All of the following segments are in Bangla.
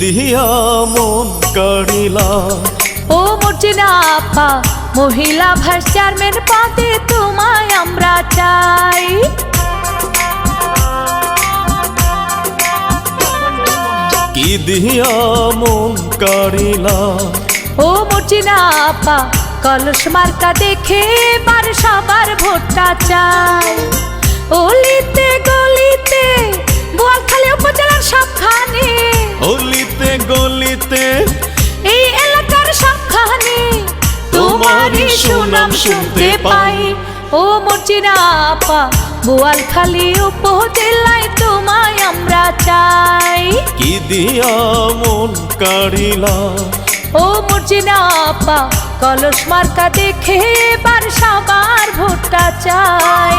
দিয়া মন কাড়িলা। ও মর্জিনা আপা মহিলা ভাইস চেয়ারম্যান পদে তোমায় আমরা চাই। কি দিয়া মন কাড়িলা। ও মর্জিনা আপা কলস মার্কা দেখে বার সবার ভোটটা চাই। অলিতে গলিতে বোয়ালখালী উপজেলার সবখানে গলিতে এই এলাকার সবখানে তোমারই সুনাম শুনতে পাই। ও মর্জিনা আপা বোয়ালখালী উপজেলায় তোমায় আমরা চাই। কি দিয়া মন কাড়িলা? ও মর্জিনা আপা কলস মার্কা দেখে বার সবার ভোটটা চাই।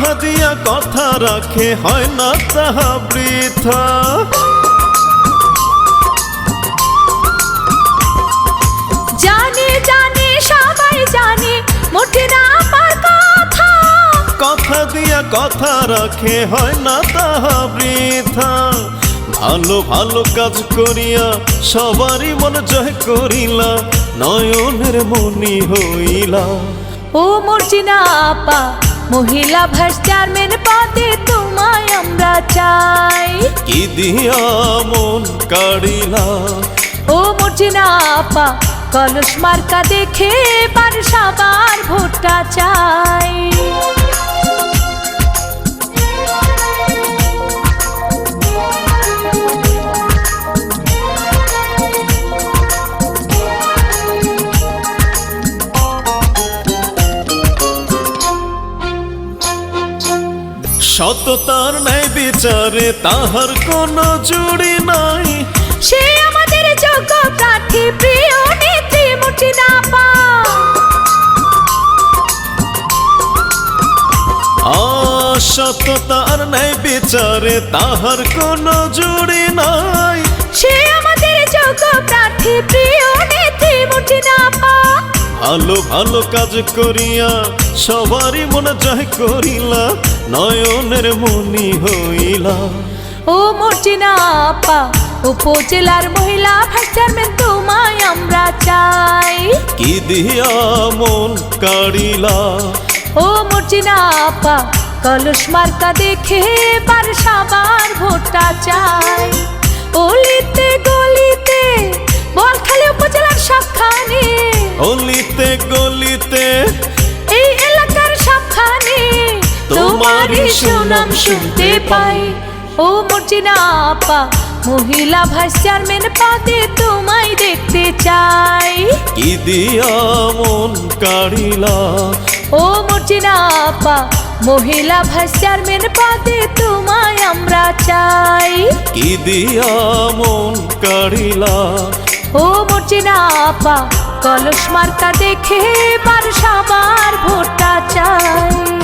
কথা দিয়া কথা রাখে হয় না তাহা বৃথা। জানে জানে সবাই জানে মর্জিনা আপার কথা। কথা দিয়া কথা রাখে হয় না তাহা বৃথা। ভালো ভালো কাজ করিয়া সবারই মন জয় করিলা নয়নের মনি হইলা। ও মর্জিনা আপা মহিলা ভাইস চেয়ারম্যান পদে তোমায় আমরা চাই। কি দিয়া মন কাড়িলা? ও মর্জিনা আপা কলস মার্কা দেখে পার সবার ভোটটা চাই। সততার ন্যায় বিচারে তাহার কোনো জুড়ি নাই। সে আমাদের যোগ্য প্রার্থী প্রিয় নেত্রী মর্জিনা আপা সততার ন্যায় বিচারে তাহার কোনো জুড়ি নাই। সে আমাদের ভালো ভালো কাজ করিয়া সবারই মনে জয় করিলা নয়নের মনি হইলা। ও মর্জিনা আপা উপজেলার মহিলা ভাইস চেয়ারম্যান তোমায় আমরা চাই। কি দিয়া মন কাড়িলা? ও মর্জিনা আপা কলস মার্কা দেখে বার সবার ভোটটা চাই। অলিতে গলিতে তোমারই সুনাম শুনতে পাই। ও মর্জিনা আপা মহিলা ভাইস চেয়ারম্যান পাতে তোমায় দেখতে চাই। কি দিয়া মন কাড়িলা? ও মর্জিনা আপা মহিলা ভাইস চেয়ারম্যান পাতে তোমায় আমরা চাই। কি দিয়া মন কাড়িলা? ও মর্জিনা আপা কলস মার্কা দেখে বার সবার ভোটা চাই।